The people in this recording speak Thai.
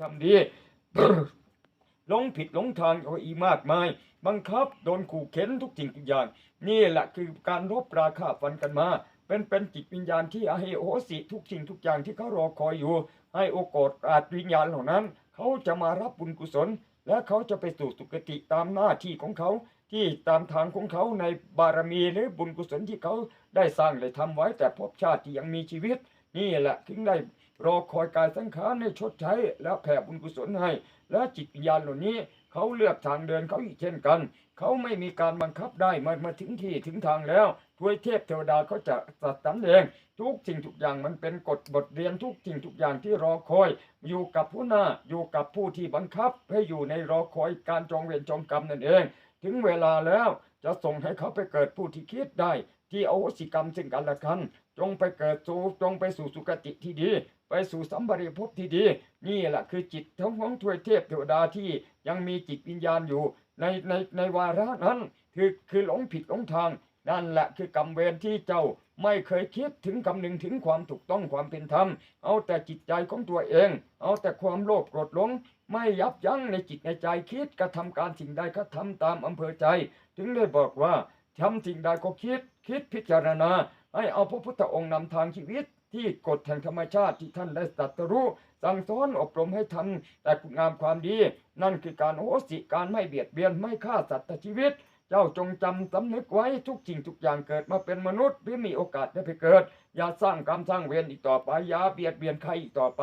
ทำดี หลงผิดหลงทางเอาอีมากมาย บังคับโดนขู่เข็นทุกสิ่งทุกอย่าง นี่แหละคือการรบราฆ่าฟันกันมา เป็นเป็นจิตวิญญาณที่อให้โอสิทุกสิ่งทุกอย่างที่เขารอคอยอยู่ ให้โอกาสอาจวิญญาณเหล่านั้น เขาจะมารับบุญกุศล และเขาจะไปสู่สุคติตามหน้าที่ของเขาที่ตามทางของเขาในบารมีหรือบุญกุศลที่เขาได้สร้างได้ทำไว้แต่ภพชาติที่ยังมีชีวิต นี่แหละถึงได้รอคอยกายสังขารในชดใช้ และแผ่บุญกุศลให้ และจิตวิญญาณเหล่านี้ เขาเลือกทางเดินเขาอีกเช่นกัน เขาไม่มีการบังคับได้มามาถึงที่ถึงทางแล้วทวยเทพเทวดาเขาจะสัดสรรเองทุกสิ่งทุกอย่างมันเป็นกฎบทเรียนทุกสิ่งทุกอย่างที่รอคอย อยู่กับผู้หน้าอยู่กับผู้ที่บังคับ ให้อยู่ในรอคอยการจองเวรจองกรรมนั่นเอง ถึงเวลาแล้ว จะส่งให้เขาไปเกิดผู้ที่คิดได้ ที่อโหสิกรรมซึ่งกันและกัน จงไปเกิดสู่จงไปสู่สุคติที่ดี ไปสู่สัมบริภพที่ดี นี่แหละคือจิตทั้งของทวยเทพเทวดาที่ยังมีจิตวิญญาณอยู่ในในในวาระนั้น คือคือหลงผิดหลงทาง นั่นแหละคือกรรมเวรที่เจ้าไม่เคยคิดถึงคำนึงถึงความถูกต้องความเป็นธรรม เอาแต่จิตใจของตัวเอง เอาแต่ความโลภโกรธหลง ไม่ยับยั้งในจิตในใจคิดกระทำการสิ่งใดก็ทำตามอำเภอใจ ถึงได้บอกว่าทำสิ่งใดก็คิด คิดพิจารณา ให้เอาพระพุทธองค์นำทางชีวิตที่กฎแห่งธรรมชาติที่ท่านได้ตรัสรู้สั่งสอนอบรมให้ทำแต่คุณงามความดี นั่นคือการโหสิการไม่เบียดเบียนไม่ฆ่าสัตว์ชีวิต เจ้าจงจำสำนึกไว้ทุกสิ่งทุกอย่างเกิดมาเป็นมนุษย์เพื่อมีโอกาสได้ไปเกิด อย่าสร้างกรรมสร้างเวรอีกต่อไปอย่าเบียดเบียนใครอีกต่อไป